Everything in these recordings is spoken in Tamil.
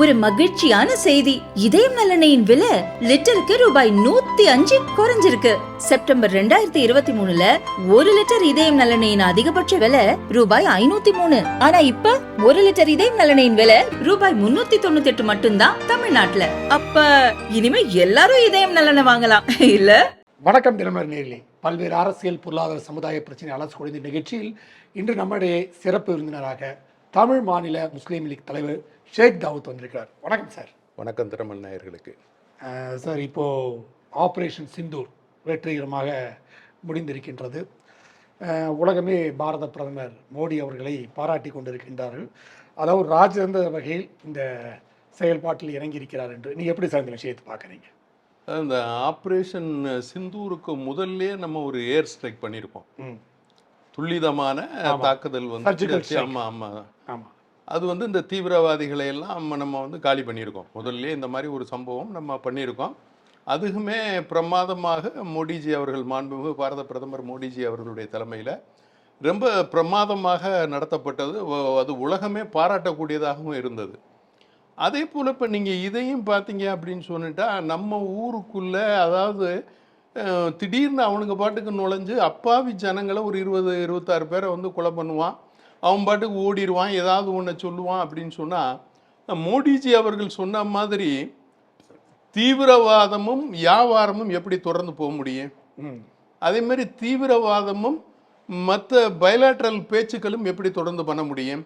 ஒரு மகிழ்ச்சியான செய்தி. இதயம் நலனையின் விலை லிட்டருக்கு ரூபாய் நூத்தி அஞ்சு குறைஞ்சிருக்கு. செப்டம்பர் ரெண்டாயிரத்தி இருபத்தி மூணுல ஒரு லிட்டர் இதயம் நலனையின் அதிகபட்ச விலை ரூபாய் ஐநூத்தி மூணு. ஆனா இப்ப ஒரு லிட்டர் இதயம் நலனையின் விலை ரூபாய் முன்னூத்தி தொண்ணூத்தி எட்டு மட்டும்தான் தமிழ்நாட்டுல. அப்ப இனிமே எல்லாரும் இதயம் நலனை வாங்கலாம். இல்ல? வணக்கம் தினமர் நேரிலே பல்வேறு அரசியல் பொருளாதார சமுதாய பிரச்சனை அலசு குறைந்த நிகழ்ச்சியில் இன்று நம்முடைய சிறப்பு விருந்தினராக தமிழ் மாநில முஸ்லீம் லீக் தலைவர் ஷேக் தாவூத் வந்திருக்கிறார். வணக்கம் சார். வணக்கம் திறமல் நேயர்களுக்கு. சார் இப்போது ஆப்ரேஷன் சிந்தூர் வெற்றிகரமாக முடிந்திருக்கின்றது. உலகமே பாரத பிரதமர் மோடி அவர்களை பாராட்டி கொண்டிருக்கின்றார்கள். அதாவது ராஜதந்திர வகையில் இந்த செயல்பாட்டில் இறங்கியிருக்கிறார் என்று நீங்கள் எப்படி சார் இந்த விஷயத்தை பார்க்குறீங்க? அந்த ஆப்ரேஷன் சிந்தூருக்கு முதல்லே நம்ம ஒரு ஏர் ஸ்ட்ரைக் பண்ணியிருப்போம். ம். துல்லிதமான தாக்குதல் வந்து strike. ஆமாம் ஆமாம் ஆமாம் அது வந்து இந்த தீவிரவாதிகளை எல்லாம் நம்ம- நம்ம வந்து காலி பண்ணியிருக்கோம். முதல்ல இந்த மாதிரி ஒரு சம்பவம் நம்ம பண்ணியிருக்கோம். அதுக்குமே பிரமாதமாக மோடிஜி அவர்கள் மாண்புமிகு பாரத பிரதமர் மோடிஜி அவர்களுடைய தலைமையில் ரொம்ப பிரமாதமாக நடத்தப்பட்டது. அது உலகமே பாராட்டக்கூடியதாகவும் இருந்தது. அதே போல் இப்போ நீங்கள் இதையும் பார்த்தீங்க அப்படின்னு சொல்லிட்டா நம்ம ஊருக்குள்ளே அதாவது திடீர்னு அவனுங்க பாட்டுக்கு நுழைஞ்சு அப்பாவி ஜனங்களை ஒரு இருபது இருபத்தாறு பேரை வந்து கொலை பண்ணுவான். அவன் பாட்டுக்கு ஓடிடுவான் ஏதாவது ஒன்றை சொல்லுவான் அப்படின்னு சொன்னால் மோடிஜி அவர்கள் சொன்ன மாதிரி தீவிரவாதமும் வியாபாரமும் எப்படி தொடர்ந்து போக முடியும்? அதே மாதிரி தீவிரவாதமும் மற்ற பயலாட்ரல் பேச்சுக்களும் எப்படி தொடர்ந்து பண்ண முடியும்?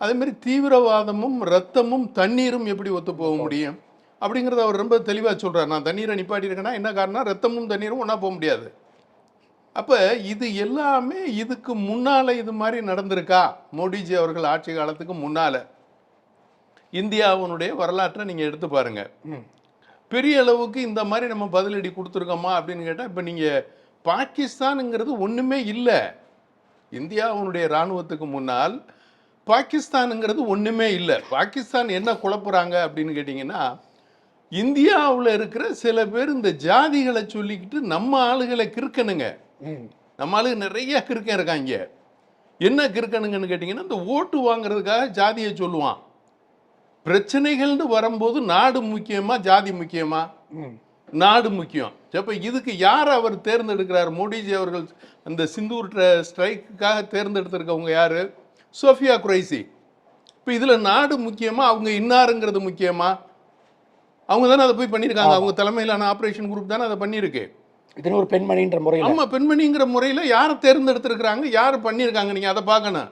அதே மாதிரி தீவிரவாதமும் ரத்தமும் தண்ணீரும் எப்படி ஒத்து போக முடியும்? அப்படிங்கிறத அவர் ரொம்ப தெளிவாக சொல்றார். நான் தண்ணீரை நிப்பாட்டியிருக்கேன்னா என்ன காரணம் ரத்தமும் தண்ணீரும் ஒன்றா போக முடியாது. அப்போ இது எல்லாமே இதுக்கு முன்னால் இது மாதிரி நடந்திருக்கா? மோடிஜி அவர்கள் ஆட்சி காலத்துக்கு முன்னால். இந்தியாவினுடைய வரலாற்றை நீங்கள் எடுத்து பாருங்கள் ம். பெரிய அளவுக்கு இந்த மாதிரி நம்ம பதிலடி கொடுத்துருக்கோமா அப்படின்னு கேட்டால் இப்போ நீங்கள் பாகிஸ்தானுங்கிறது ஒன்றுமே இல்லை. இந்தியாவுடைய இராணுவத்துக்கு முன்னால் பாகிஸ்தானுங்கிறது ஒன்றுமே இல்லை. பாகிஸ்தான் என்ன குழப்புறாங்க அப்படின்னு கேட்டிங்கன்னா இந்தியாவில் இருக்கிற சில பேர் இந்த ஜாதிகளை சொல்லிக்கிட்டு நம்ம ஆளுகளை கிறுக்கணுங்க. ம். நம்ம ஆளுங்க நிறைய கிறுக்கன் இருக்காங்க. என்ன கிறுக்கணுங்கன்னு கேட்டிங்கன்னா இந்த ஓட்டு வாங்குறதுக்காக ஜாதியை சொல்லுவான். பிரச்சனைகள்னு வரும்போது நாடு முக்கியமா ஜாதி முக்கியமா? நாடு முக்கியம். அப்போ இதுக்கு யார் அவர் தேர்ந்தெடுக்கிறார்? மோடிஜி அவர்கள் அந்த சிந்தூர் ஸ்ட்ரைக்குக்காக தேர்ந்தெடுத்திருக்கவங்க யார்? சோஃபியா குரைசி. இப்போ இதில் நாடு முக்கியமா அவங்க இன்னாருங்கிறது முக்கியமா? அவங்க தானே அதை போய் பண்ணியிருக்காங்க. அவங்க தலைமையிலான ஆப்ரேஷன் குரூப் தானே அதை பண்ணியிருக்கு. இதுன்னு ஒரு பெண்மணின்ற முறையில். ஆமாம் பெண்மணிங்கிற முறையில் யாரை தேர்ந்தெடுத்திருக்கிறாங்க யார் பண்ணியிருக்காங்க நீங்கள் அதை பார்க்கணும்.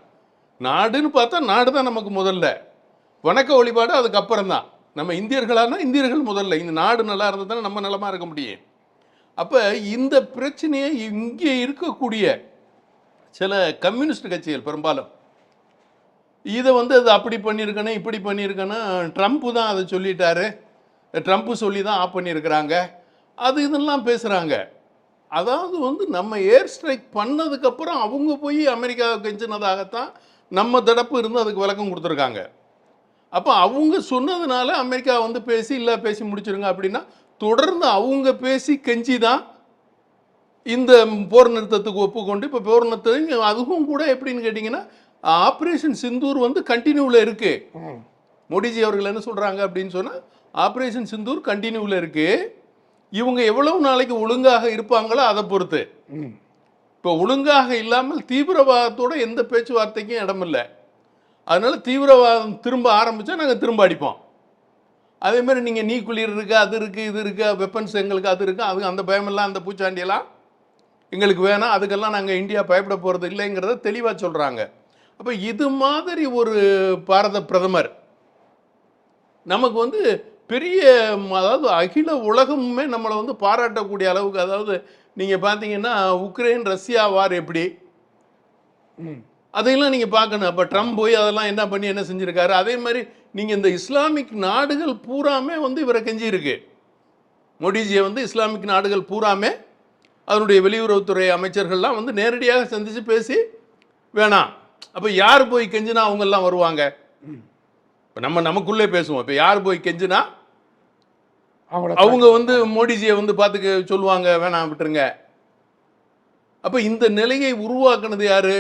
நாடுன்னு பார்த்தா நாடு தான் நமக்கு முதல்ல. வணக்க வழிபாடு அதுக்கப்புறம் தான். நம்ம இந்தியர்களானா இந்தியர்கள் முதல்ல. இந்த நாடு நல்லா இருந்தால் தானே நம்ம நிலமாக இருக்க முடியும். அப்போ இந்த பிரச்சனையை இங்கே இருக்கக்கூடிய சில கம்யூனிஸ்ட் கட்சிகள் பெரும்பாலும் இதை வந்து அது அப்படி பண்ணியிருக்கணும் இப்படி பண்ணியிருக்கணும் ட்ரம்ப்பு தான் அதை சொல்லிட்டாரு. ட்ரம்ப்பு சொல்லி தான் ஆஃப் பண்ணியிருக்கிறாங்க. அது இதெல்லாம் பேசுகிறாங்க அதாவது வந்து நம்ம ஏர் ஸ்ட்ரைக் பண்ணதுக்கப்புறம் அவங்க போய் அமெரிக்காவை கெஞ்சினதாகத்தான் நம்ம தடப்பு இருந்து அதுக்கு விளக்கம் கொடுத்துருக்காங்க. அப்போ அவங்க சொன்னதுனால அமெரிக்கா வந்து பேசி இல்லை பேசி முடிச்சிருங்க அப்படின்னா தொடர்ந்து அவங்க பேசி கெஞ்சி தான் இந்த போர் நிறுத்தத்துக்கு ஒப்புக்கொண்டு இப்போ போர் நிறுத்தம் அதுவும் கூட எப்படின்னு கேட்டிங்கன்னா ஆப்ரேஷன் சிந்தூர் வந்து கண்டினியூவில் இருக்குது மோடிஜி அவர்கள் என்ன சொல்கிறாங்க அப்படின்னு சொன்னால் ஆப்ரேஷன் சிந்தூர் கண்டினியூவில் இருக்குது இவங்க எவ்வளவு நாளைக்கு ஒழுங்காக இருப்பாங்களோ அதை பொறுத்து. இப்போ ஒழுங்காக இல்லாமல் தீவிரவாதத்தோட எந்த பேச்சுவார்த்தைக்கும் இடமில்லை. அதனால தீவிரவாதம் திரும்ப ஆரம்பித்தா நாங்கள் திரும்ப அடிப்போம். அதே மாதிரி நீங்கள் நீக்குளிர் இருக்குது அது இருக்குது இது இருக்குது வெப்பன்ஸ் எங்களுக்கு அது இருக்குது அது அந்த பயமெல்லாம் அந்த பூச்சாண்டியெல்லாம் எங்களுக்கு வேணாம் அதுக்கெல்லாம் நாங்கள் இந்தியா பயப்பட போகிறது இல்லைங்கிறத தெளிவாக சொல்கிறாங்க அப்போ இது மாதிரி ஒரு பாரத பிரதமர் நமக்கு வந்து பெரிய அதாவது அகில உலகமுமே நம்மளை வந்து பாராட்டக்கூடிய அளவுக்கு அதாவது நீங்கள் பார்த்தீங்கன்னா உக்ரைன் ரஷ்யா வார் எப்படி? அதையெல்லாம் நீங்கள் பார்க்கணும். அப்போ ட்ரம்ப் போய் அதெல்லாம் என்ன பண்ணி என்ன செஞ்சுருக்காரு? அதே மாதிரி நீங்கள் இந்த இஸ்லாமிக் நாடுகள் பூராமே வந்து இவரை கெஞ்சி இருக்கு மோடிஜியை வந்து இஸ்லாமிக் நாடுகள் பூராமே அதனுடைய வெளியுறவுத்துறை அமைச்சர்கள்லாம் வந்து நேரடியாக சந்தித்து பேசி வேணாம். அப்போ யார் போய் கெஞ்சினா அவங்கெல்லாம் வருவாங்க? இப்போ நம்ம நமக்குள்ளே பேசுவோம். இப்போ யார் போய் கெஞ்சினா? அவங்க வந்து மோடிஜியை வந்து பார்த்துக்க சொல்லுவாங்க வேணாம் விட்டுருங்க. அப்போ இந்த நிலையை உருவாக்குனது யாரு?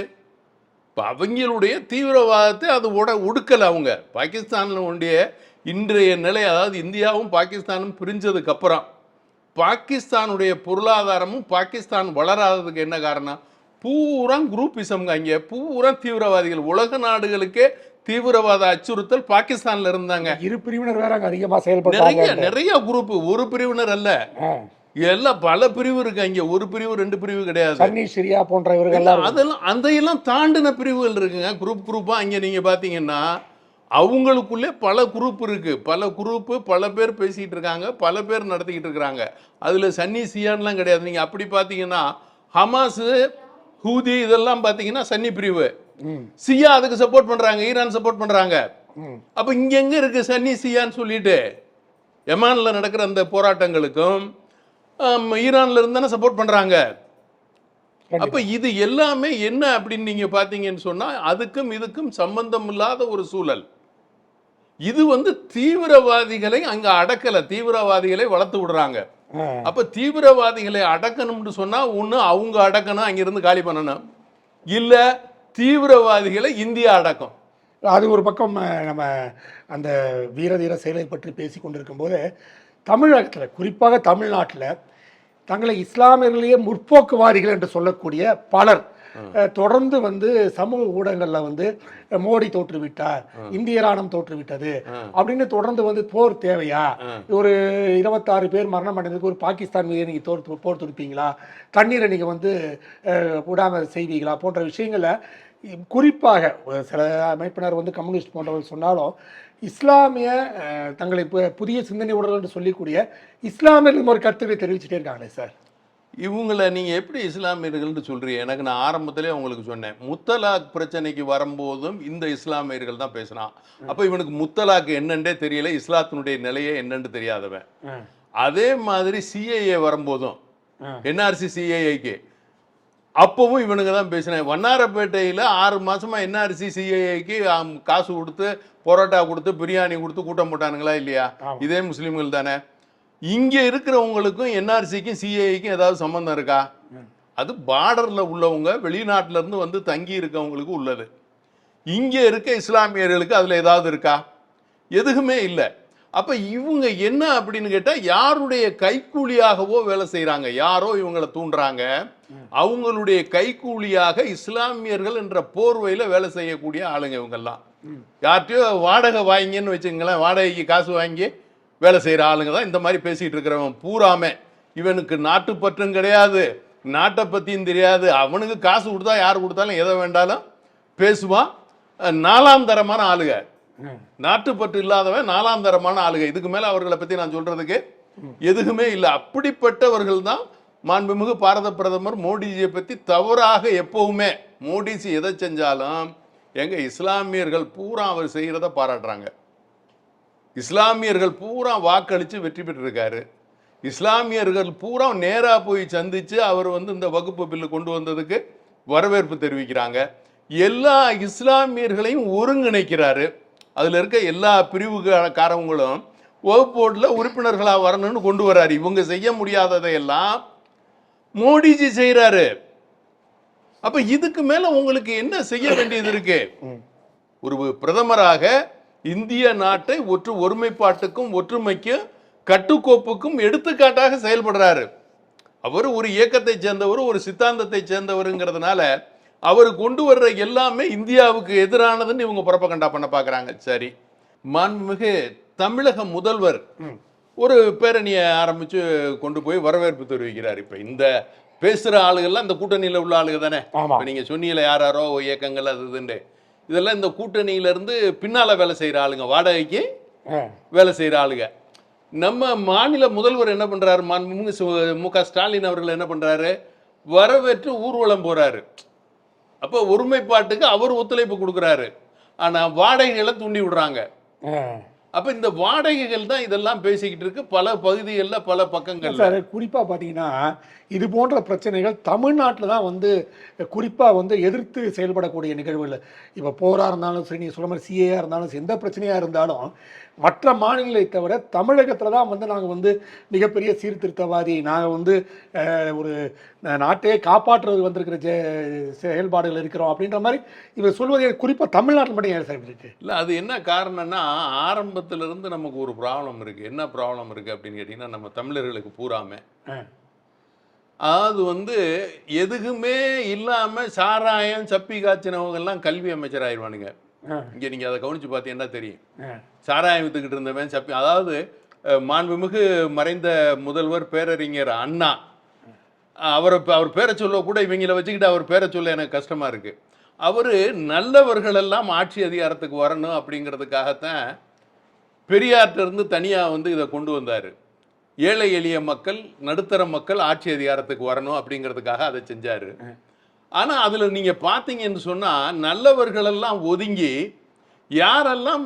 இப்போ அவங்களுடைய தீவிரவாதத்தை அது உட ஒடுக்கலை அவங்க. பாகிஸ்தானில் உடைய இன்றைய நிலை அதாவது இந்தியாவும் பாகிஸ்தானும் பிரிஞ்சதுக்கு அப்புறம் பாகிஸ்தானுடைய பொருளாதாரமும் பாகிஸ்தான் வளராததுக்கு என்ன காரணம்? பூரா குரூப்பிசம்ங்க அங்கே. பூரா தீவிரவாதிகள். உலக நாடுகளுக்கே தீவிரவாத அச்சுறுத்தல் பாகிஸ்தான்ல இருந்தாங்க. இரு பிரிவினர் வேற அதிகமா நிறைய செயல்பட்டாங்க. நிறைய குரூப் ஒரு பிரிவினர் அல்ல. எல்லாம் பல பிரிவு இருக்கு அங்க. ஒரு பிரிவு ரெண்டு பிரிவு கிடையாது. சன்னி சிரியா போன்ற இவர்கள்லாம் அதெல்லாம் அதையெல்லாம் தாண்டின பிரிவுகள் இருக்குங்க. குரூப் குரூப்பா அங்க நீங்க பாத்தீங்கன்னா அவங்களுக்குள்ளே பல குரூப் இருக்கு. பல குரூப் பல பேர் பேசிட்டு இருக்காங்க. பல பேர் நடத்திக்கிட்டு இருக்கிறாங்க அதுல சன்னி சியான்லாம் கிடையாது. நீங்க அப்படி பாத்தீங்கன்னா ஹமாஸ் ஹூதி இதெல்லாம் பாத்தீங்கன்னா சன்னி பிரிவு. சியா அதுக்கு சப்போர்ட் பண்றாங்க ஈரான் சப்போர்ட் பண்றாங்க. அப்ப இங்க எங்க இருக்கு சன்னி சியான்னு சொல்லிட்டு? யமான்ல நடக்கிற அந்த போராட்டங்களுக்கும் ஈரான்ல இருந்து தானே சப்போர்ட் பண்றாங்க. அப்ப இது எல்லாமே என்ன அப்படின்னு நீங்க பாத்தீங்கன்னு சொன்னா அதுக்கும் இதுக்கும் சம்பந்தம் இல்லாத ஒரு சூழல். இது வந்து தீவிரவாதிகளை அங்க அடக்கல தீவிரவாதிகளை வளர்த்து விடுறாங்க. அப்ப தீவிரவாதிகளை அடக்கணும்னு சொன்னா ஒண்ணு அவங்க அடக்கணும் அங்கிருந்து காலி பண்ணணும். இல்ல தீவிரவாதிகளை இந்தியா அடக்கும். அது ஒரு பக்கம் நம்ம அந்த வீரதீர செயலை பற்றி பேசி கொண்டிருக்கும் போது தமிழகத்தில் குறிப்பாக தமிழ்நாட்டில் தங்களை இஸ்லாமியர்களையே முற்போக்குவாதிகள் என்று சொல்லக்கூடிய பலர் தொடர்ந்து வந்து சமூக ஊடகங்களில் வந்து மோடி தோற்றுவிட்டார் இந்திய ராணுவம் தோற்றுவிட்டது அப்படின்னு தொடர்ந்து வந்து போர் தேவையா? ஒரு இருபத்தாறு பேர் மரணம் அடைந்ததுக்கு ஒரு பாகிஸ்தான் மீது நீங்கள் தோர் து- போர் தொடுப்பீங்களா? தண்ணீரை நீங்கள் வந்து விடாமல் செய்வீங்களா? போன்ற விஷயங்களை குறிப்பாக சில அமைப்பினர் வந்து கம்யூனிஸ்ட் போன்றவர்கள் சொன்னாலும் இஸ்லாமிய தங்களை புதிய சிந்தனை உடல் என்று சொல்லக்கூடிய இஸ்லாமியர்கள் ஒரு கருத்துக்களை தெரிவிச்சுட்டே இருக்காங்களே சார். இவங்களை நீங்க எப்படி இஸ்லாமியர்கள்னு சொல்றீங்க? எனக்கு நான் ஆரம்பத்திலே உங்களுக்கு சொன்னேன். முத்தலாக் பிரச்சனைக்கு வரும்போதும் இந்த இஸ்லாமியர்கள் தான் பேசினான் அப்ப இவனுக்கு முத்தலாக் என்னன்றே தெரியல இஸ்லாத்தினுடைய நிலையே என்னன்னு தெரியாதவன். அதே மாதிரி சிஏஏ வரும்போதும். என்ஆர்சி சிஏஏக்கு அப்பவும் இவனுங்க தான் பேசினேன் வண்ணாரப்பேட்டையில் ஆறு மாசமா என்ஆர்சி சிஏஏக்கு காசு கொடுத்து பரோட்டா கொடுத்து பிரியாணி கொடுத்து கூட்டம் போட்டானுங்களா இல்லையா. இதே முஸ்லீம்கள் தானே? இங்கே இருக்கிறவங்களுக்கும் என்ஆர்சிக்கும் சிஏஐக்கும் ஏதாவது சம்மந்தம் இருக்கா? அது பார்டரில் உள்ளவங்க வெளிநாட்டிலேருந்து வந்து தங்கி இருக்கவங்களுக்கு உள்ளது. இங்கே இருக்க இஸ்லாமியர்களுக்கு அதில் ஏதாவது இருக்கா? எதுவுமே இல்லை. அப்போ இவங்க என்ன அப்படின்னு கேட்டால் யாருடைய கைக்கூலியாகவோ வேலை செய்கிறாங்க யாரோ இவங்களை தூண்டுறாங்க அவங்களுடைய கைக்கூலியாக இஸ்லாமியர்கள் என்ற போர்வையில் வேலை செய்யக்கூடிய ஆளுங்க இவங்கெல்லாம். யார்கிட்டயோ வாடகை வாங்கின்னு வச்சுங்களேன் வாடகைக்கு காசு வாங்கி வேலை செய்கிற ஆளுங்க தான் இந்த மாதிரி பேசிகிட்டு இருக்கிறவன். பூராமே. இவனுக்கு நாட்டுப்பற்றும் கிடையாது. நாட்டை பற்றியும் தெரியாது. அவனுக்கு காசு கொடுத்தா யார் கொடுத்தாலும் எதை வேண்டாலும் பேசுவான். நாலாம் தரமான ஆளுக. நாட்டுப்பற்று இல்லாதவன் நாலாம் தரமான ஆளுக. இதுக்கு மேலே அவர்களை பற்றி நான் சொல்கிறதுக்கு எதுவுமே இல்லை. அப்படிப்பட்டவர்கள் தான் மாண்புமிகு பாரத பிரதமர் மோடிஜியை பற்றி தவறாக எப்பவுமே மோடிஜி எதை செஞ்சாலும் எங்கள் இஸ்லாமியர்கள் பூரா அவர் செய்கிறத பாராட்டுறாங்க. இஸ்லாமியர்கள் பூரா வாக்களிச்சு வெற்றி பெற்றிருக்காரு. இஸ்லாமியர்கள் பூரா நேரா போய் சந்திச்சு அவர் வந்து இந்த வகுப்பு பில்லு கொண்டு வந்ததுக்கு வரவேற்பு தெரிவிக்கிறாங்க. எல்லா இஸ்லாமியர்களையும் ஒருங்கிணைக்கிறாரு. அதுல இருக்க எல்லா பிரிவுகாரவங்களும் வகுப்பு போர்டில் உறுப்பினர்களா வரணும்னு கொண்டு வராரு. இவங்க செய்ய முடியாததையெல்லாம் மோடிஜி செய்றாரு. அப்ப இதுக்கு மேல உங்களுக்கு என்ன செய்ய வேண்டியது இருக்கு? ஒரு பிரதமராக இந்திய நாட்டை ஒற்று ஒருமைப்பாட்டுக்கும் ஒற்றுமைக்கும் கட்டுக்கோப்புக்கும் எடுத்துக்காட்டாக செயல்படுறாரு. அவர் ஒரு இயக்கத்தை சேர்ந்தவர் ஒரு சித்தாந்தத்தை சேர்ந்தவருங்கிறதுனால அவர் கொண்டு வர்ற எல்லாமே இந்தியாவுக்கு எதிரானதுன்னு இவங்க புறப்பகண்டா பண்ண பார்க்கறாங்க சரி. மாண்புமிகு தமிழக முதல்வர் ஒரு பேரணியை ஆரம்பிச்சு கொண்டு போய் வரவேற்பு தெரிவிக்கிறார். இப்ப இந்த பேசுற ஆளுகள்லாம் இந்த கூட்டணியில உள்ள ஆளுங்க தானே. இப்ப நீங்க சொன்னீங்களே யார் யாரோ இயக்கங்கள் அது இதுன்னு. இதெல்லாம் இந்த கூட்டணியில இருந்து பின்னால வேலை செய்யற ஆளுங்க வாடகைக்கு வேலை செய்யற ஆளுங்க. நம்ம மாநில முதல்வர் என்ன சு- மு க ஸ்டாலின் அவர்கள் என்ன பண்றாரு? வரவேற்று ஊர்வலம் போறாரு. அப்போ ஒருமைப்பாட்டுக்கு அவர் ஒத்துழைப்பு கொடுக்குறாரு. ஆனா வாடகைகளை தூண்டி விடுறாங்க. அப்போ இந்த வாடகைகள் தான் இதெல்லாம் பேசிக்கிட்டு இருக்கு. பல பகுதிகளில் பல பக்கங்கள் சார் குறிப்பாக பார்த்தீங்கன்னா இது போன்ற பிரச்சனைகள் தமிழ்நாட்டில் தான் வந்து குறிப்பாக வந்து எதிர்த்து செயல்படக்கூடிய நிகழ்வுகள். இப்போ போராக இருந்தாலும் சரி நீங்கள் சொல்ல மாதிரி சிஏயாக இருந்தாலும் எந்த பிரச்சனையாக இருந்தாலும் மற்ற மாநிலங்களை தவிர தமிழகத்தில் தான் வந்து நாங்கள் வந்து மிகப்பெரிய சீர்திருத்தவாதி நாங்கள் வந்து ஒரு நாட்டையே காப்பாற்றுறது வந்திருக்கிற செயல்பாடுகள் இருக்கிறோம் அப்படின்ற மாதிரி இவர் சொல்வது குறிப்பாக தமிழ்நாட்டில் மட்டும் ஏன் சார் இருக்கு இல்லை அது என்ன காரணம்னா ஆரம்பத்துல இருந்து நமக்கு ஒரு ப்ராப்ளம் இருக்கு என்ன ப்ராப்ளம் இருக்கு அப்படின்னு கேட்டிங்கன்னா நம்ம தமிழர்களுக்கு பூராமே. அது வந்து எதுக்குமே இல்லாம சாராயம் சப்பி காய்ச்சினவங்க எல்லாம் கல்வி அமைச்சர் ஆயிடுவானுங்க. இங்க நீங்க அதை கவனிச்சு பார்த்தீங்கன்னா தெரியும். சாராயம் வித்துக்கிட்டு இருந்தவன் சப்பி அதாவது மாண்புமிகு மறைந்த முதல்வர் பேரறிஞர் அண்ணா. அவரை அவர் பேரை சொல்ல கூட இவங்கள வச்சுக்கிட்டு அவர் பேரை சொல்ல எனக்கு கஷ்டமா இருக்கு. அவர் நல்லவர்கள் எல்லாம் ஆட்சி அதிகாரத்துக்கு வரணும் அப்படிங்கிறதுக்காகத்தான் பெரியார்ட்ட இருந்து தனியாக வந்து இதை கொண்டு வந்தார். ஏழை எளிய மக்கள் நடுத்தர மக்கள் ஆட்சி அதிகாரத்துக்கு வரணும் அப்படிங்கிறதுக்காக அதை செஞ்சார். ஆனால் அதில் நீங்கள் பார்த்தீங்கன்னு சொன்னால் நல்லவர்களெல்லாம் ஒதுங்கி யாரெல்லாம்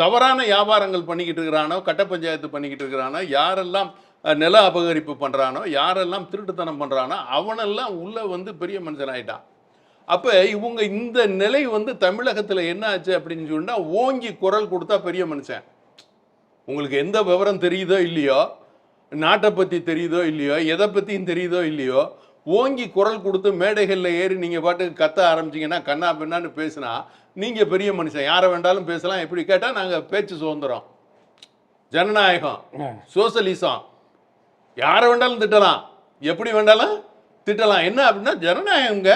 தவறான வியாபாரங்கள் பண்ணிக்கிட்டு இருக்கிறானோ கட்ட பஞ்சாயத்து பண்ணிக்கிட்டு இருக்கிறானோ யாரெல்லாம் நில அபகரிப்பு பண்ணுறானோ யாரெல்லாம் திருட்டுத்தனம் பண்ணுறானோ அவனெல்லாம் உள்ளே வந்து பெரிய மனுஷன் ஆயிட்டான். அப்போ இவங்க இந்த நிலை வந்து தமிழகத்தில் என்ன ஆச்சு அப்படின்னு சொன்னால் ஓங்கி குரல் கொடுத்தா பெரிய மனுஷன். உங்களுக்கு எந்த விவரம் தெரியுதோ இல்லையோ நாட்டை பற்றி தெரியுதோ இல்லையோ எதை பற்றியும் தெரியுதோ இல்லையோ ஓங்கி குரல் கொடுத்து மேடைகளில் ஏறி நீங்கள் பாட்டுக்கு கத்த ஆரம்பிச்சீங்கன்னா கண்ணா பின்னான்னு பேசுனா நீங்கள் பெரிய மனுஷன். யாரை வேண்டாலும் பேசலாம். எப்படி கேட்டால் நாங்கள் பேச்சு சுதந்திரம். ஜனநாயகம். சோசலிசம். யாரை வேண்டாலும் திட்டலாம். எப்படி வேண்டாலும் திட்டலாம். என்ன அப்படின்னா ஜனநாயகங்க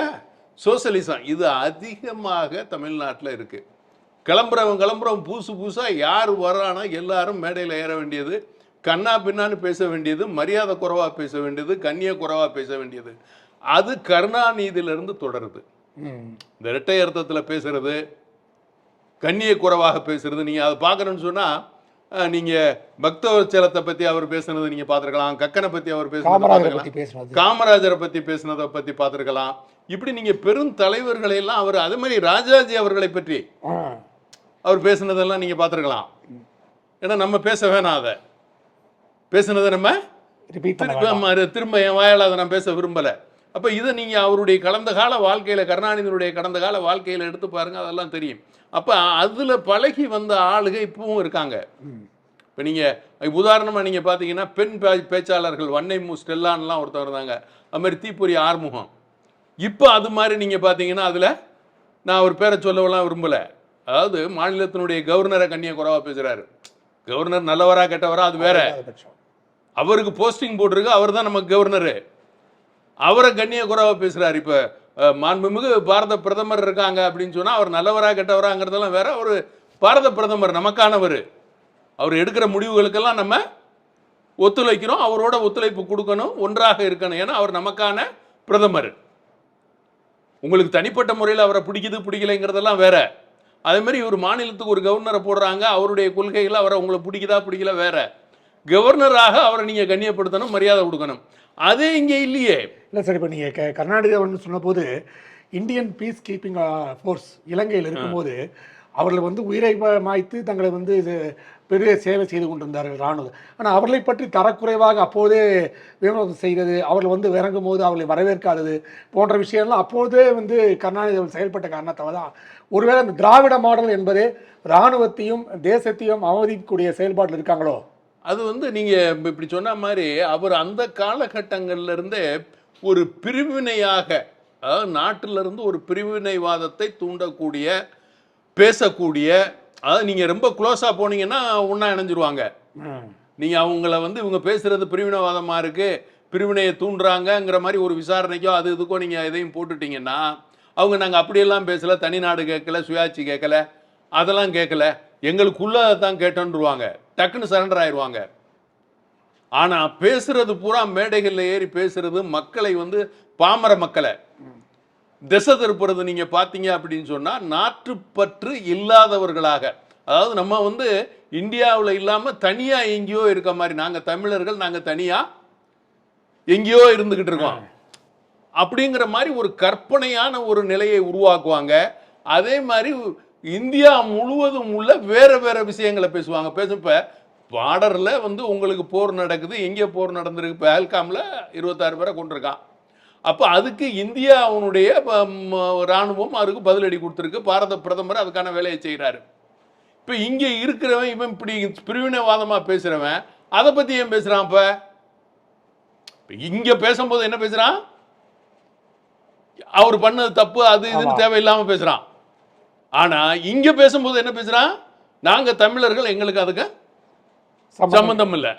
சோசலிசம். இது அதிகமாக தமிழ்நாட்டில் இருக்கு. கிளம்புறவன் கிளம்புறவன் புதுசு புதுசாக யார் வர்றானோ எல்லாரும் மேடையில் ஏற வேண்டியது கண்ணா பின்னான்னு பேச வேண்டியது மரியாதை குறைவாக பேச வேண்டியது கண்ணிய குறைவாக பேச வேண்டியது. அது கருணாநிதியிலிருந்து தொடருது. இந்த இரட்டை அர்த்தத்தில் பேசுறது கண்ணிய குறைவாக பேசுறது நீங்கள் அதை பார்க்கணும்னு சொன்னால் நீங்கள் பக்தவச்சலத்தை பற்றி அவர் பேசுனது நீங்கள் பார்த்துருக்கலாம் கக்கனை பற்றி அவர் பேசுனதை காமராஜரை பற்றி பேசுனது. காமராஜரை பற்றி பார்த்துருக்கலாம். இப்படி நீங்கள் பெரும் தலைவர்களை எல்லாம் அவர் அதே மாதிரி ராஜாஜி அவர்களை பற்றி. அவர் பேசுனதெல்லாம் நீங்கள் பார்த்துருக்கலாம். ஏன்னா நம்ம பேச வேணாம் அதை. பேசுனதை நம்ம ரிப்பீட் திரும்ப என் வாயால் அதை நான் பேச விரும்பலை. அப்போ இதை நீங்கள் அவருடைய கடந்த கால வாழ்க்கையில் கருணாநிதியினுடைய கடந்த கால வாழ்க்கையில் எடுத்து பாருங்க அதெல்லாம் தெரியும். அப்போ அதில் பழகி வந்த ஆளுக இப்பவும் இருக்காங்க. இப்போ நீங்கள் உதாரணமாக நீங்கள் பார்த்தீங்கன்னா பெண் பேச்சாளர்கள் வன்னை மு ஸ்டெல்லான்லாம் ஒருத்தர் இருந்தாங்க. அது மாதிரி தீப்பொறி ஆறுமுகம். இப்போ அது மாதிரி நீங்கள் பார்த்தீங்கன்னா அதில் நான் அவர் பேரை சொல்லவெல்லாம் விரும்பலை. அதாவது மாநிலத்தினுடைய கவர்னரை கண்ணிய குறைவாக பேசுகிறாரு கவர்னர் நல்லவரா கெட்டவரா அது வேற. அவருக்கு போஸ்டிங் போட்டிருக்கு அவர் தான் நம்ம கவர்னரு. அவரை கண்ணிய குறைவாக பேசுகிறார் இப்போ மாண்புமிகு பாரத பிரதமர் இருக்காங்க அப்படின்னு சொன்னால் அவர் நல்லவரா கெட்டவராங்கிறதெல்லாம் வேற அவர் பாரத பிரதமர் நமக்கானவர். அவர் எடுக்கிற முடிவுகளுக்கெல்லாம் நம்ம ஒத்துழைக்கிறோம். அவரோட ஒத்துழைப்பு கொடுக்கணும் ஒன்றாக இருக்கணும். ஏன்னா அவர் நமக்கான பிரதமர். உங்களுக்கு தனிப்பட்ட முறையில் அவரை பிடிக்குது பிடிக்கலைங்கிறதெல்லாம் வேற. அதே மாதிரி ஒரு மாநிலத்துக்கு ஒரு கவர்னரை போடுறாங்க அவருடைய கொள்கைகள் அவரை உங்களை பிடிக்குதா பிடிக்கல வேற. கவர்னராக அவரை நீங்கள் கண்ணியப்படுத்தணும் மரியாதை கொடுக்கணும். அதே இங்கே இல்லையே. இல்லை சார் இப்போ நீங்கள் க கர்நாடகா வந்து சொன்னபோது இந்தியன் பீஸ் கீப்பிங் ஃபோர்ஸ் இலங்கையில் இருக்கும்போது அவர்கள் வந்து உயிரை மாய்த்து தங்களை வந்து இது பெரிய சேவை செய்து கொண்டிருந்தார்கள் ராணுவம் ஆனால் அவர்களை பற்றி தரக்குறைவாக அப்போதே விமர்சனம் செய்தது அவர்கள் வந்து இறங்கும் போது அவர்களை வரவேற்காதது போன்ற விஷயம்லாம் அப்போதே வந்து கருணாநிதி செயல்பட்ட காரணத்தால் தான். ஒருவேளை அந்த திராவிட மாடல் என்பதே இராணுவத்தையும் தேசத்தையும் அவமதிக்கக்கூடிய செயல்பாட்டில் இருக்காங்களோ? அது வந்து நீங்கள் இப்படி சொன்ன மாதிரி அவர் அந்த காலகட்டங்கள்ல இருந்தே ஒரு பிரிவினையாக அதாவது நாட்டில இருந்து ஒரு பிரிவினைவாதத்தை தூண்டக்கூடிய பேசக்கூடிய அதாவது நீங்கள் ரொம்ப க்ளோஸாக போனீங்கன்னா ஒன்றா இணைஞ்சிருவாங்க. நீங்கள் அவங்கள வந்து இவங்க பேசுறது பிரிவினைவாதமாக இருக்கு பிரிவினையை தூண்டுறாங்கங்கிற மாதிரி ஒரு விசாரணைக்கோ அது இதுக்கோ நீங்கள் எதையும் போட்டுட்டீங்கன்னா அவங்க நாங்கள் அப்படியெல்லாம் பேசல தனிநாடு கேட்கல சுயாட்சி கேட்கல அதெல்லாம் கேட்கல எங்களுக்குள்ள தான் கேட்டோன்றுவாங்க. டக்குன்னு சரண்டர் ஆயிடுவாங்க ஆனால் பேசுறது பூரா மேடைகளில் ஏறி பேசுறது மக்களை வந்து பாமர மக்களை. திசை திருப்புறது நீங்கள் பார்த்தீங்க அப்படின்னு சொன்னால் நாட்டுப்பற்று இல்லாதவர்களாக. அதாவது நம்ம வந்து இந்தியாவில் இல்லாமல் தனியாக எங்கேயோ இருக்க மாதிரி நாங்கள் தமிழர்கள் நாங்கள் தனியாக எங்கேயோ இருந்துக்கிட்டு இருக்கோம். அப்படிங்கிற மாதிரி ஒரு கற்பனையான ஒரு நிலையை உருவாக்குவாங்க. அதே மாதிரி இந்தியா முழுவதும் உள்ள வேற வேற விஷயங்களை பேசுவாங்க. பேசுப்ப பார்டரில் வந்து உங்களுக்கு போர் நடக்குது எங்கே போர் நடந்திருக்கு இப்போ ஹெல்காமில் இருபத்தாறு பேரை கொண்டிருக்கான் அப்போ அதுக்கு இந்தியாவுடைய ப- ம- ராணுவம் அதுக்கு பதிலடி கொடுத்துருக்கு. பாரத பிரதமர் அதுக்கான வேலையை செய்கிறாரு இப்போ இங்கே இருக்கிறவன் இவன் இப்படி பிரிவினைவாதமா பேசுறவன் அதை பத்தி ஏன் பேசுறான் இப்ப? இங்க பேசும்போது என்ன பேசுறான்? அவர் பண்ணது தப்பு அது இதுன்னு ஆமா. தேவையில்லாம பேசுறான் ஆனா இங்க பேசும்போது என்ன பேசுறான் நாங்க தமிழர்கள் எங்களுக்கு அதுக்கு சம்பந்தம் சம்பந்தம் இல்ல.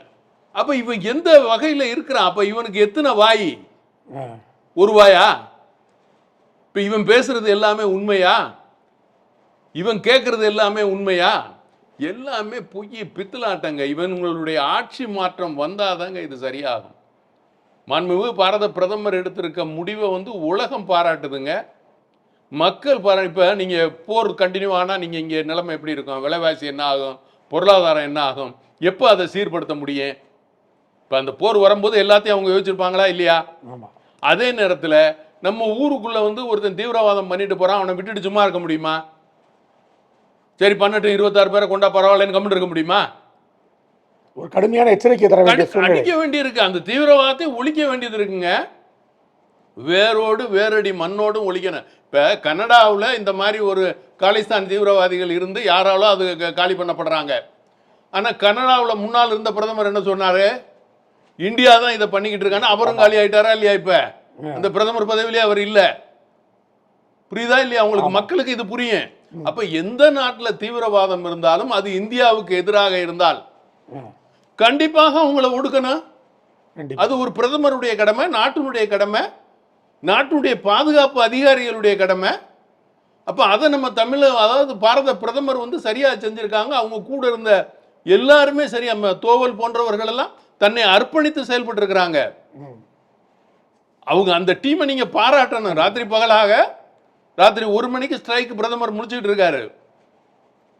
அப்ப இவன் எந்த வகையில இருக்கிறான் அப்ப இவனுக்கு எத்தனை வாய். ஒரு வாயா? இப்ப இவன் பேசுறது எல்லாமே உண்மையா? இவன் கேட்கறது எல்லாமே உண்மையா? எல்லாமே பொய் பித்தலாட்டங்க. இவங்களுடைய ஆட்சி மாற்றம் வந்தாதாங்க இது சரியாகும். மாண்புமிகு பாரத பிரதமர் எடுத்திருக்க முடிவை வந்து உலகம் பாராட்டுதுங்க. மக்கள் பாரா இப்போ நீங்கள் போர் கண்டினியூ ஆனால் நீங்கள் இங்கே நிலைமை எப்படி இருக்கும்? விலைவாசி என்ன ஆகும்? பொருளாதாரம் என்ன ஆகும்? எப்போ அதை சீர்படுத்த முடியும்? இப்போ அந்த போர் வரும்போது எல்லாத்தையும் அவங்க யோசிச்சிருப்பாங்களா இல்லையா? அதே நேரத்தில் நம்ம ஊருக்குள்ள வந்து ஒருத்தன் தீவிரவாதம் பண்ணிட்டு போறான் அவனை விட்டுட்டு சும்மா இருக்க முடியுமா? சரி பண்ணட்டும் இருபத்தாறு பேரை கொண்டா பரவாயில்லன்னு கம்மிட்டு இருக்க முடியுமா? ஒரு கடுமையான எச்சரிக்கை தர வேண்டிய அடிக்க வேண்டியிருக்கு. அந்த தீவிரவாதத்தை ஒழிக்க வேண்டியது இருக்குங்க. வேரோடு வேரடி மண்ணோடும் ஒழிக்கணும். இப்ப கனடாவுல இந்த மாதிரி ஒரு காலிஸ்தான் தீவிரவாதிகள் இருந்து யாராலும் அது காலி பண்ணப்படுறாங்க. ஆனா கனடாவுல முன்னால் இருந்த பிரதமர் என்ன சொன்னாரு? இந்தியா தான் இதை பண்ணிக்கிட்டு இருக்கான்னு. அவரும் காலி ஆயிட்டாரா இல்லையா இப்ப? அந்த பிரதமர் பதவியிலே அவர் இல்ல. புரியுதா இல்லையா? உங்களுக்கு மக்களுக்கு இது புரியும். அப்ப எந்த நாட்டுல தீவிரவாதம் இருந்தாலும் அது இந்தியாவுக்கு எதிராக இருந்தால். கண்டிப்பாக அவங்கள ஒடுக்கணும். அது ஒரு பிரதமருடைய கடமை நாட்டினுடைய கடமை. நாட்டுடைய பாதுகாப்பு அதிகாரிகளுடைய கடமை. அப்போ அதை நம்ம தமிழ் அதாவது பாரத பிரதமர் வந்து சரியாக செஞ்சுருக்காங்க. அவங்க கூட இருந்த எல்லாருமே சரி நம்ம தோவல் போன்றவர்கள் எல்லாம் தன்னை அர்ப்பணித்து செயல்பட்டுருக்கிறாங்க. ம். அவங்க அந்த டீமை நீங்கள் பாராட்டணும். ராத்திரி பகலாக ராத்திரி ஒரு மணிக்கு ஸ்ட்ரைக் பிரதமர் முடிச்சுக்கிட்டு இருக்காரு.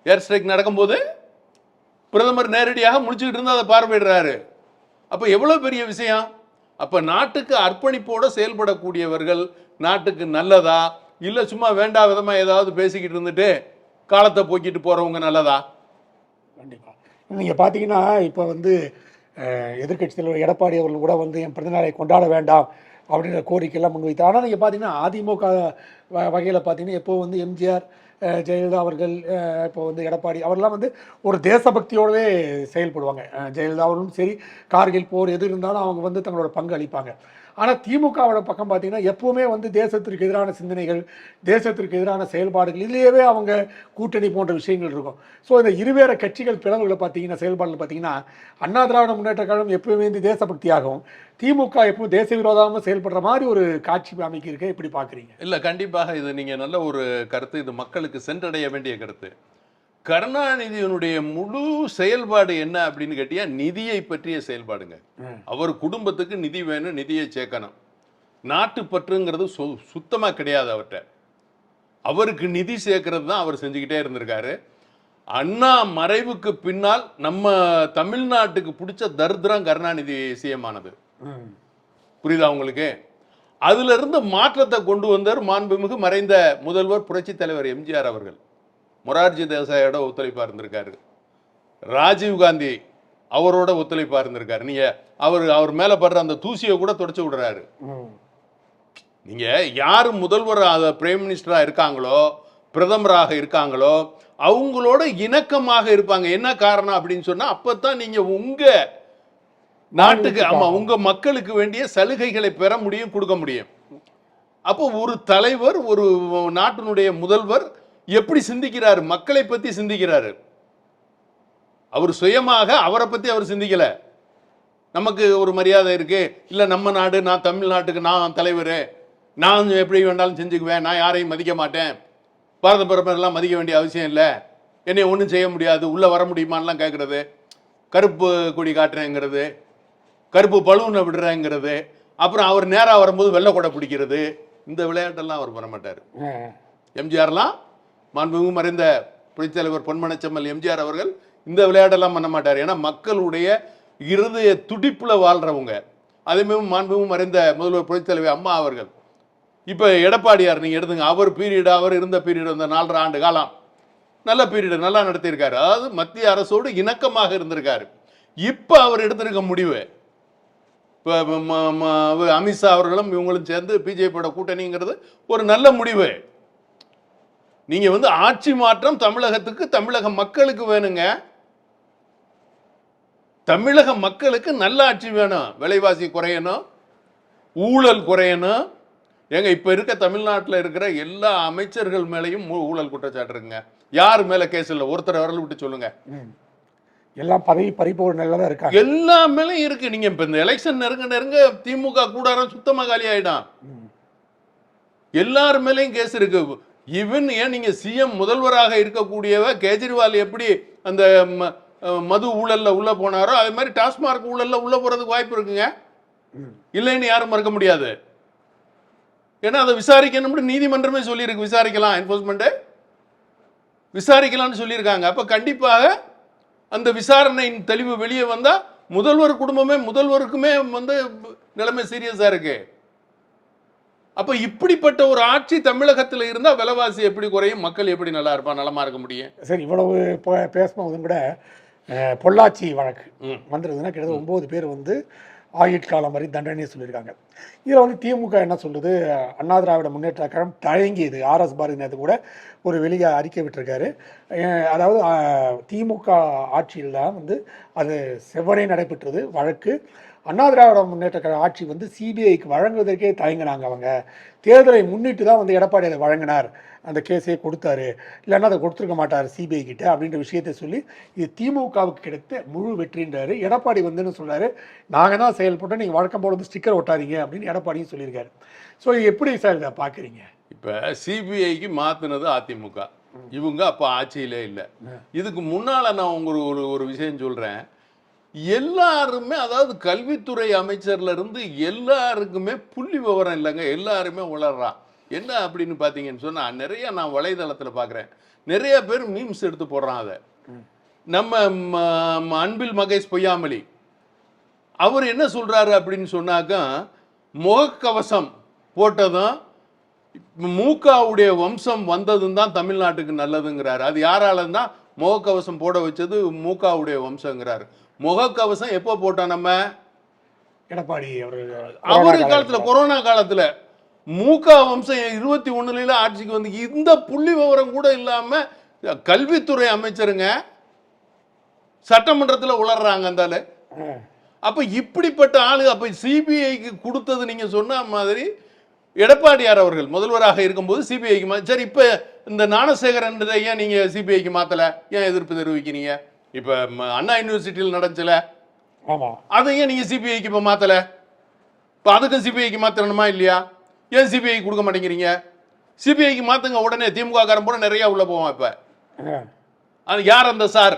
ஏர் ஸ்ட்ரைக் நடக்கும்போது பிரதமர் நேரடியாக முடிச்சுக்கிட்டு இருந்து அதை பார்வையிடுறாரு. அப்போ எவ்வளோ பெரிய விஷயம்? அப்போ நாட்டுக்கு அர்ப்பணிப்போடு செயல்படக்கூடியவர்கள் நாட்டுக்கு நல்லதா? இல்லை சும்மா வேண்டா விதமாக ஏதாவது பேசிக்கிட்டு இருந்துட்டு காலத்தை போக்கிட்டு போகிறவங்க நல்லதா? கண்டிப்பாக நீங்கள் பார்த்தீங்கன்னா இப்போ வந்து எதிர்கட்சி தலைவர் எடப்பாடி அவர்கள் கூட வந்து என் பிறந்தநாளை கொண்டாட வேண்டாம் அப்படின்ற கோரிக்கையெல்லாம் முன்வைத்தார். ஆனால் நீங்கள் பார்த்தீங்கன்னா அதிமுக வ வகையில் பார்த்தீங்கன்னா எப்போ வந்து எம்ஜிஆர் ஜெயலலிதா அவர்கள் இப்போ வந்து எடப்பாடி அவர்லாம் வந்து ஒரு தேசபக்தியோடவே செயல்படுவாங்க. ஜெயலலிதா அவர்களும் சரி கார்கில் போர் எது இருந்தாலும் அவங்க வந்து தங்களோட பங்கு அளிப்பாங்க. ஆனால் திமுகவோட பக்கம் பார்த்தீங்கன்னா எப்பவுமே வந்து தேசத்திற்கு எதிரான சிந்தனைகள் தேசத்திற்கு எதிரான செயல்பாடுகள் இதுலேயே அவங்க கூட்டணி போன்ற விஷயங்கள் இருக்கும். ஸோ இந்த இருவேற கட்சிகள் பிளவுகளை பார்த்தீங்கன்னா செயல்பாடுகள் பார்த்தீங்கன்னா அண்ணா திராவிட முன்னேற்ற கழகம் எப்பவுமே வந்து தேசபக்தியாகவும் திமுக எப்பவும் தேச விரோதமாக செயல்படுற மாதிரி ஒரு காட்சி அமைக்க இருக்க எப்படி பார்க்குறீங்க இல்லை கண்டிப்பாக இது நீங்கள் நல்ல ஒரு கருத்து. இது மக்களுக்கு சென்றடைய வேண்டிய கருத்து. கருணாநிதியினுடைய முழு செயல்பாடு என்ன அப்படின்னு கேட்டியா? நிதியை பற்றிய செயல்பாடுங்க. அவர் குடும்பத்துக்கு நிதி வேணும் நிதியை சேர்க்கணும். நாட்டுப்பற்றுங்கிறது சு சுத்தமா கிடையாது அவர்கிட்ட. அவருக்கு நிதி சேர்க்கறது தான் அவர் செஞ்சுக்கிட்டே இருந்திருக்காரு. அண்ணா மறைவுக்கு பின்னால் நம்ம தமிழ்நாட்டுக்கு பிடிச்ச தரித்திரம் கருணாநிதி சிஎமானது. புரியுதா உங்களுக்கு? அதுல இருந்து மாற்றத்தை கொண்டு வந்தார் மாண்புமிகு மறைந்த முதல்வர் புரட்சி தலைவர் எம்ஜிஆர் அவர்கள். மொரார்ஜி தேசாயோட ஒத்துழைப்பா இருந்திருக்காரு. ராஜீவ் காந்தி அவரோட ஒத்துழைப்பா இருந்திருக்காரு. நீங்க அவர் அவர் மேல படுற அந்த தூசியை கூட தொடச்சு விடுறாரு. ம். நீங்க யார் முதல்வர் பிரைம் மினிஸ்டரா இருக்காங்களோ பிரதமராக இருக்காங்களோ அவங்களோட இணக்கமாக இருப்பாங்க. என்ன காரணம் அப்படின்னு சொன்னா அப்பதான் நீங்க உங்க நாட்டுக்கு ஆமா உங்க மக்களுக்கு வேண்டிய சலுகைகளை பெற முடியும் கொடுக்க முடியும். அப்போ ஒரு தலைவர் ஒரு நாட்டினுடைய முதல்வர் எப்படி சிந்திக்கிறாரு? மக்களை பத்தி சிந்திக்கிறாரு. அவர் சுயமாக அவரை பத்தி அவர் சிந்திக்கல. நமக்கு ஒரு மரியாதை இருக்கு. இல்ல நம்ம நாடு நான் தமிழ்நாட்டுக்கு நான் தலைவர். நான் எப்படி வேண்டாலும் செஞ்சுக்குவேன். நான் யாரையும் மதிக்க மாட்டேன். பாரத பிரதமர்லாம் மதிக்க வேண்டிய அவசியம் இல்லை. என்னை ஒன்றும் செய்ய முடியாது. உள்ள வர முடியுமான்லாம் கேட்கறது கருப்பு கொடி காட்டுறேங்கிறது. கருப்பு பலூனை விடுறேங்கிறது. அப்புறம் அவர் நேராக வரும்போது வெள்ளை கொடை பிடிக்கிறது. இந்த விளையாட்டெல்லாம் அவர் பண்ண மாட்டார். எம்ஜிஆர்லாம் மாண்புமிகு மறைந்த புரட்சித் பொன்மனச்செம்மல் எம்ஜிஆர் அவர்கள் இந்த விளையாட்டெல்லாம் பண்ண மாட்டார். ஏன்னா மக்களுடைய இருதய துடிப்பில் வாழ்கிறவங்க அதேமாதிரி மாண்புமிகு மறைந்த முதல்வர் புரட்சித் அம்மா அவர்கள். இப்போ எடப்பாடியார் நீங்கள் எடுத்துங்க. அவர் பீரியடு அவர் இருந்த பீரியடு அந்த நாலரை ஆண்டு காலம். நல்ல பீரியடு நல்லா நடத்தியிருக்காரு. அதாவது மத்திய அரசோடு இணக்கமாக இருந்திருக்காரு. இப்போ அவர் எடுத்திருக்க முடிவு இப்போ அமித்ஷா அவர்களும் இவங்களும் சேர்ந்து பிஜேபியோட கூட்டணிங்கிறது ஒரு நல்ல முடிவு. நீங்க வந்து ஆட்சி மாற்றம் தமிழகத்துக்கு தமிழக மக்களுக்கு வேணுங்க. தமிழக மக்களுக்கு நல்ல ஆட்சி வேணும். விலைவாசி குறையணும். ஊழல் குறையணும். ஏங்க இப்ப இருக்க தமிழ்நாட்டுல இருக்கிற எல்லா அமைச்சர்கள் மேலேயும் ஊழல் குற்றச்சாட்டு இருக்குங்க. யார் மேல கேஸ் இல்லை? ஒருத்தர் வரல விட்டு சொல்லுங்க. எல்லாம் பதவி பறிப்போர் நிலையில தான் இருக்காங்க. எல்லா மேலேயும் இருக்கு. நீங்க இப்ப இந்த எலெக்ஷன் நெருங்க நெருங்க திமுக கூடாரம் சுத்தமா காலி ஆயிடும். எல்லார் மேலேயும் கேஸ் இருக்கு. ஈவன் ஏன் நீங்க சிஎம் முதல்வராக இருக்கக்கூடியவ? கேஜ்ரிவால் எப்படி அந்த ம- மது ஊழல்ல உள்ள போனாரோ அதே மாதிரி டாஸ்மார்க் ஊழல்ல உள்ள போறதுக்கு வாய்ப்பு இருக்குங்க. இல்லைன்னு யாரும் மறுக்க முடியாது. ஏன்னா அதை விசாரிக்கணும்னு நீதிமன்றமே சொல்லியிருக்கு விசாரிக்கலாம் என்போர்ஸ்மெண்ட் விசாரிக்கலாம்னு சொல்லியிருக்காங்க. அப்ப கண்டிப்பாக அந்த விசாரணையின் தெளிவு வெளியே வந்தா முதல்வர் குடும்பமே முதல்வருக்குமே வந்து நிலைமை சீரியஸா இருக்கு. அப்ப இப்படிப்பட்ட ஒரு ஆட்சி தமிழகத்துல இருந்தா விலைவாசி எப்படி குறையும்? மக்கள் எப்படி நல்லா இருப்பா நலமா இருக்க முடியும்? சரி இவ்வளவு பேசும்போதும் கூட பொள்ளாச்சி வழக்கு ம். வந்துருதுன்னா கிட்டத்தட்ட ஒன்பது பேர் வந்து ஆயுட்காலம் வரை தண்டனை சொல்லியிருக்காங்க. இதில் வந்து திமுக என்ன சொல்லுது அண்ணா திராவிட முன்னேற்ற கழகம் தயங்கியது. ஆர்எஸ் பாரதி நேற்று கூட ஒரு வெளியே அறிக்கை விட்டிருக்காரு. அதாவது திமுக ஆட்சியில் தான் வந்து அது செவ்வனே நடைபெற்றது வழக்கு. அண்ணா திராவிட முன்னேற்ற கழக ஆட்சி வந்து சிபிஐக்கு வழங்குவதற்கே தயங்கினாங்க அவங்க. தேர்தலை முன்னிட்டு தான் வந்து எடப்பாடி அதை வழங்கினார். அந்த கேஸே கொடுத்தாரு. இல்லைன்னா அதை கொடுத்துருக்க மாட்டார் சிபிஐ கிட்ட அப்படின்ற விஷயத்தை சொல்லி இது திமுகவுக்கு கிடைத்த முழு வெற்றின்றாரு. எடப்பாடி வந்துன்னு சொல்றாரு. நாங்கள் தான் செயல்பட்டோம். நீங்கள் வழக்கம் போல வந்து ஸ்டிக்கர் ஒட்டாதீங்க அப்படின்னு எடப்பாடியும் சொல்லியிருக்காரு. ஸோ இது எப்படி சார் இதை பார்க்குறீங்க இப்ப சிபிஐக்கு மாத்துனது அதிமுக. இவங்க அப்ப ஆட்சியிலே இல்ல. இதுக்கு முன்னால நான் உங்க ஒரு ஒரு- விஷயம் சொல்றேன். எல்லாருமே அதாவது கல்வித்துறை அமைச்சர்ல இருந்து எல்லாருக்குமே புள்ளி விவரம் இல்லைங்க. எல்லாருமே உளறான் என்ன அப்படின்னு பாத்தீங்கன்னு சொன்னா நிறைய நான் வலைதளத்துல பாக்குறேன். நிறைய பேர் மீம்ஸ் எடுத்து போடுறான் அதை. நம்ம அன்பில் மகேஷ் பொய்யாமலி அவர் என்ன சொல்றாரு அப்படின்னு சொன்னாக்கா முகக்கவசம் போட்டதும் மூகாவுடைய வம்சம் வந்ததும் தான் தமிழ்நாட்டுக்கு நல்லதுங்கிறாரு. அது யாரால தான் முகக்கவசம் போட வச்சது மூகாவுடைய வம்சங்கிறாரு. முகக்கவசம் எப்போ போட்டோம் நம்ம? எடப்பாடி அவர் அவரு காலத்துல கொரோனா காலத்துல மூகா வம்சம் இருபத்தி ஒண்ணுல ஆட்சிக்கு வந்து இந்த புள்ளி விவரம் கூட இல்லாம கல்வித்துறை அமைச்சருங்க சட்டமன்றத்துல உளறாங்க அந்தால அப்ப இப்படிப்பட்ட ஆளு அப்ப சிபிஐக்கு கொடுத்தது நீங்க சொன்ன மாதிரி எடப்பாடியார் அவர்கள் முதல்வராக இருக்கும்போது சிபிஐக்கு சரி இப்ப இந்த ஞானசேகரன் ஏன் நீங்க சிபிஐக்கு மாத்தல? ஏன் எதிர்ப்பு தெரிவிக்கிறீங்க? இப்ப அண்ணா யூனிவர்சிட்டியில் நடந்துச்சுல? ஆமாம் அதை ஏன் நீங்க சிபிஐக்கு இப்ப மாத்தல? இப்ப அதுக்கும் சிபிஐக்கு மாத்தணுமா இல்லையா? ஏன் சிபிஐ கொடுக்க மாட்டேங்கிறீங்க? சிபிஐக்கு மாத்துங்க உடனே திமுக காரன் போல நிறைய உள்ள போவான் இப்ப. அது யார் அந்த சார்?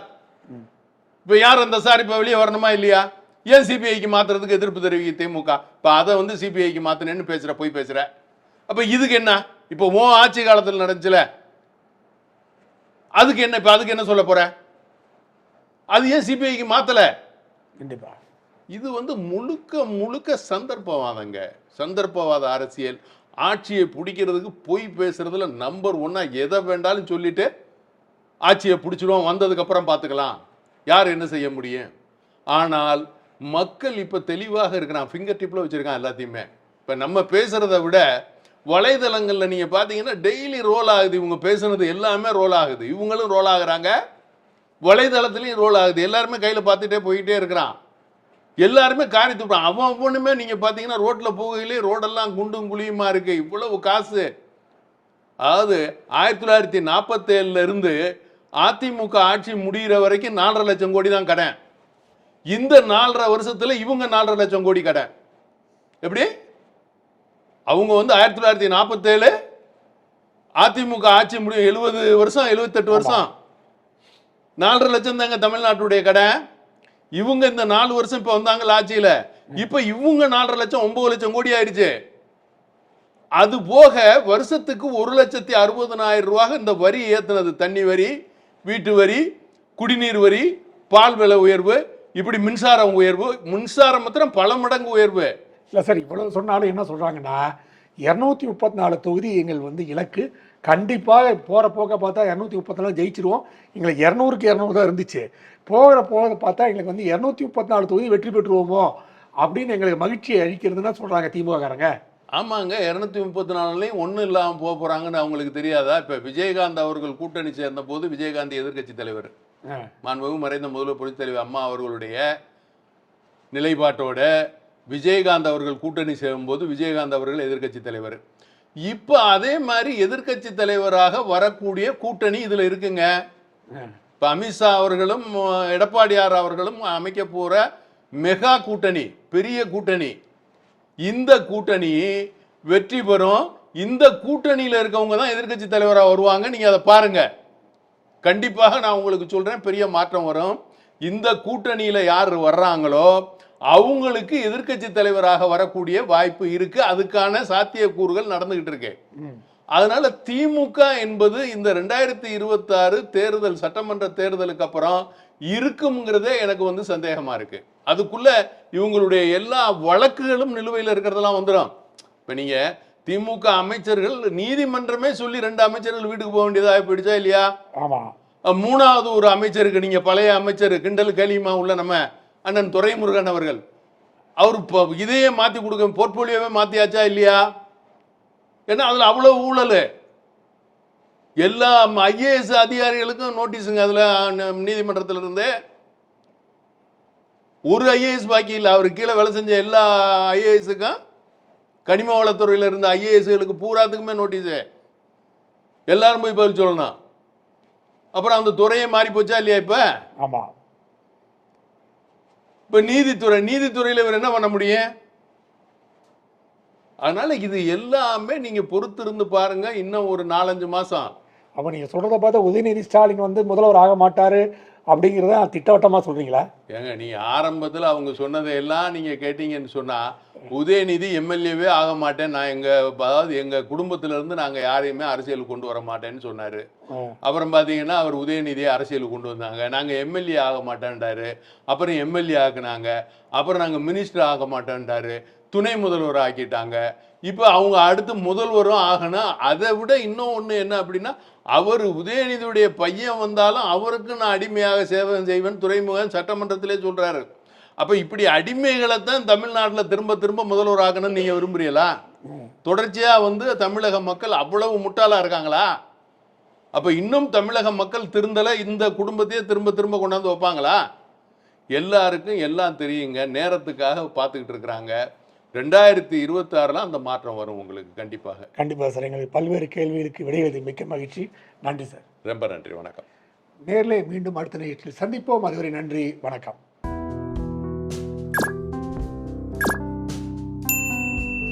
இப்ப யார் அந்த சார் இப்ப வெளியே வரணுமா இல்லையா? ஏன் சிபிஐக்கு மாத்துறதுக்கு எதிர்ப்பு தெரிவிக்க திமுக? இப்ப அதை வந்து சிபிஐக்கு மாத்தினேன்னு பேசுற போய் பேசுற. அப்ப இதுக்கு என்ன? இப்ப ஓ ஆட்சி காலத்துல நடந்துச்சுல? அதுக்கு என்ன இப்ப அதுக்கு என்ன சொல்ல போற? அது ஏன் சிபிஐக்கு மாத்தல? கண்டிப்பா. இது வந்து முழுக்க முழுக்க சந்தர்ப்பவாதங்க. சந்தர்ப்பவாத அரசியல் ஆட்சியை பிடிக்கிறதுக்கு பொய் பேசுறதுல நம்பர் ஒன்னா எதை வேண்டாலும் சொல்லிட்டு ஆட்சியை பிடிச்சிடுவோம் வந்ததுக்கு அப்புறம் பார்த்துக்கலாம் யார் என்ன செய்ய முடியும்? ஆனால் மக்கள் இப்ப தெளிவாக இருக்கிறான் ஃபிங்கர் டிப்ல வச்சிருக்கான் எல்லாத்தையுமே. இப்ப நம்ம பேசுறதை விட வலைதளங்கள்ல நீங்க பாத்தீங்கன்னா டெய்லி ரோல் ஆகுது. இவங்க பேசுனது எல்லாமே ரோல் ஆகுது. இவங்களும் ரோல் ஆகுறாங்க. வலைதளத்துலயும் ரோல் ஆகுது. எல்லாருமே கையில பார்த்துட்டே போயிட்டே இருக்கிறான். எல்லாருமே காரி துப்புறான். அவன் ஒவ்வொன்றுமே நீங்க பாத்தீங்கன்னா ரோட்ல போகையிலே ரோடெல்லாம் குண்டும் குழியுமா இருக்கு. இவ்வளவு காசு. அதாவது ஆயிரத்தி தொள்ளாயிரத்தி நாற்பத்தேழுல இருந்து அதிமுக ஆட்சி முடிகிற வரைக்கும் நாலரை லட்சம் கோடி தான் கடன். இந்த நாலரை வருஷத்துல இவங்க நாலரை லட்சம் கோடி கடன். எப்படி? அவங்க வந்து ஆயிரத்தி தொள்ளாயிரத்தி நாற்பத்தேழு அதிமுக ஆட்சி முடியும். எழுபது வருஷம் எழுபத்தெட்டு வருஷம். நாலரை லட்சம் தாங்க தமிழ்நாட்டுடைய கடன் இவங்க இந்த நாலு வருஷம் இப்போ வந்தாங்கல்ல ஆட்சியில் இப்போ இவங்க நாலரை லட்சம் ஒன்பது லட்சம் கோடி ஆயிடுச்சு. அது போக வருஷத்துக்கு ஒரு லட்சத்தி அறுபதனாயிரம் ரூபாய் இந்த வரி ஏற்றுனது தண்ணி வரி வீட்டு வரி குடிநீர் வரி பால் விலை உயர்வு இப்படி மின்சாரம் உயர்வு மின்சாரம் மாத்திரம் பல மடங்கு உயர்வு. இல்லை சார் இவ்வளவு சொன்னாலும் என்ன சொல்கிறாங்கன்னா இரநூத்தி முப்பத்தி நாலு தொகுதி எங்கள் வந்து இலக்கு கண்டிப்பாக போகிற போக்க பார்த்தா இரநூத்தி முப்பத்தி நாலு ஜெயிச்சிருவோம். எங்களுக்கு இரநூறுக்கு இரநூறு தான் இருந்துச்சு. போகிற போகிறத பார்த்தா எங்களுக்கு வந்து இரநூத்தி முப்பத்தி நாலு தொகுதி வெற்றி பெற்றுருவோமோ? அப்படின்னு எங்களுக்கு மகிழ்ச்சியை அளிக்கிறதுன்னு சொல்கிறாங்க திமுககாரங்க. ஆமாங்க இரநூத்தி முப்பத்தி நாலுலையும் ஒன்றும் இல்லாமல் போக போகிறாங்கன்னு அவங்களுக்கு தெரியாதா? இப்போ விஜயகாந்த் அவர்கள் கூட்டணி சேர்ந்த போது விஜயகாந்த் எதிர்க்கட்சி தலைவர். மாண்புமிகு மறைந்த முதல்வர் புரட்சித் தலைவர் அம்மா அவர்களுடைய நிலைப்பாட்டோட விஜயகாந்த் அவர்கள் கூட்டணி சேரும்போது விஜயகாந்த் அவர்கள் எதிர்க்கட்சி தலைவர். இப்போ அதே மாதிரி எதிர்க்கட்சி தலைவராக வரக்கூடிய கூட்டணி இதில் இருக்குங்க. இப்போ அமித்ஷா அவர்களும் எடப்பாடியார் அவர்களும் அமைக்க போகிற மெகா கூட்டணி பெரிய கூட்டணி. இந்த கூட்டணி வெற்றி பெறும். இந்த கூட்டணியில் இருக்கவங்க தான் எதிர்க்கட்சி தலைவராக வருவாங்க. நீங்கள் அதை பாருங்க. கண்டிப்பாக நான் உங்களுக்கு சொல்கிறேன் பெரிய மாற்றம் வரும். இந்த கூட்டணியில் யார் வர்றாங்களோ அவங்களுக்கு எதிர்க்கட்சி தலைவராக வரக்கூடிய வாய்ப்பு இருக்கு. அதுக்கான சாத்தியக்கூறுகள் நடந்துகிட்டு இருக்கு. அதனால திமுக என்பது இந்த ரெண்டாயிரத்தி இருபத்தாறு தேர்தல் சட்டமன்ற தேர்தலுக்கு அப்புறம் இருக்குங்கிறதே எனக்கு வந்து சந்தேகமா இருக்கு. அதுக்குள்ள இவங்களுடைய எல்லா வழக்குகளும் நிலுவையில் இருக்கிறதெல்லாம் வந்துடும் இப்ப நீங்க திமுக அமைச்சர்கள் நீதிமன்றமே சொல்லி ரெண்டு அமைச்சர்கள் வீட்டுக்கு போக வேண்டியதா போயிடுச்சா இல்லையா? மூணாவது ஒரு அமைச்சருக்கு நீங்க பழைய அமைச்சர் கிண்டல் கலிமா உள்ள நம்ம? அண்ணன் துரைமுருகன் அவர்கள். அவர் இப்போ இதையே மாற்றி கொடுக்க போர்ட்போலியோவே மாற்றியாச்சா இல்லையா? ஏன்னா அதில் அவ்வளோ ஊழல். எல்லா ஐஏஎஸ் அதிகாரிகளுக்கும் நோட்டீஸுங்க அதில் நீதிமன்றத்தில் இருந்து. ஒரு ஐஏஎஸ் பாக்கி இல்லை. அவர் கீழே வேலை செஞ்ச எல்லா ஐஏஎஸுக்கும் கனிம வளத்துறையில் இருந்த ஐஏஎஸ்களுக்கு பூராத்துக்குமே நோட்டீஸு. எல்லாரும் போய் பதில் சொல்லணும். அப்புறம் அந்த துறையே மாறி போச்சா இல்லையா இப்போ? ஆமாம் இப்போ நீதித்துறை நீதித்துறையில் இவர் என்ன பண்ண முடியும்? அதனால இது எல்லாமே நீங்க பொறுத்திருந்து பாருங்க இன்னும் ஒரு நாலஞ்சு மாசம். அப்ப நீங்க சொல்றத பார்த்தா உதயநிதி ஸ்டாலின் வந்து முதல்வர் ஆக மாட்டாரு. அப்படிங்கிறத திட்டவட்டமா சொல்றீங்களா? ஏங்க நீ ஆரம்பத்தில் அவங்க சொன்னதையெல்லாம் நீங்க கேட்டீங்கன்னு சொன்னா உதயநிதி எம்எல்ஏவே ஆக மாட்டேன். நான் எங்க அதாவது எங்க குடும்பத்துல இருந்து நாங்க யாரையுமே அரசியல் கொண்டு வர மாட்டேன்னு சொன்னாரு. அப்புறம் பார்த்தீங்கன்னா அவர் உதயநிதியை அரசியல் கொண்டு வந்தாங்க. நாங்கள் எம்எல்ஏ ஆக மாட்டேன்ட்டாரு. அப்புறம் எம்எல்ஏ ஆக்குனாங்க. அப்புறம் நாங்கள் மினிஸ்டர் ஆக மாட்டேன்ட்டாரு. துணை முதல்வர் ஆக்கிட்டாங்க. இப்போ அவங்க அடுத்து முதல்வரும் ஆகணும். அதை விட இன்னும் ஒன்று என்ன அப்படின்னா அவர் உதயநிதியுடைய பையன் வந்தாலும் அவருக்கு நான் அடிமையாக சேவை செய்வேன் துறைமுகன் சட்டமன்றத்திலே சொல்கிறாரு அப்போ இப்படி அடிமைகளை தான் தமிழ்நாட்டில் திரும்ப திரும்ப முதல்வர் ஆகணும்னு நீங்கள் விரும்புறீங்களா? தொடர்ச்சியாக வந்து தமிழக மக்கள் அவ்வளவு முட்டாளாக இருக்காங்களா? அப்போ இன்னும் தமிழக மக்கள் திருந்தலை இந்த குடும்பத்தையே திரும்ப திரும்ப கொண்டாந்து வைப்பாங்களா? எல்லாருக்கும் எல்லாம் தெரியுங்க. நேரத்துக்காக பார்த்துக்கிட்டு இருக்கிறாங்க. ரெண்டாயிரத்தி இருபத்தாறுல அந்த மாற்றம் வரும் உங்களுக்கு கண்டிப்பாக. கண்டிப்பா சார். எங்களுக்கு பல்வேறு கேள்விகளுக்கு விடையெழுதி மிக்க மகிழ்ச்சி. நன்றி சார். ரொம்ப நன்றி. வணக்கம். நேரிலே மீண்டும் அடுத்த நிகழ்ச்சியில் சந்திப்போம். அதுவரை நன்றி. வணக்கம்.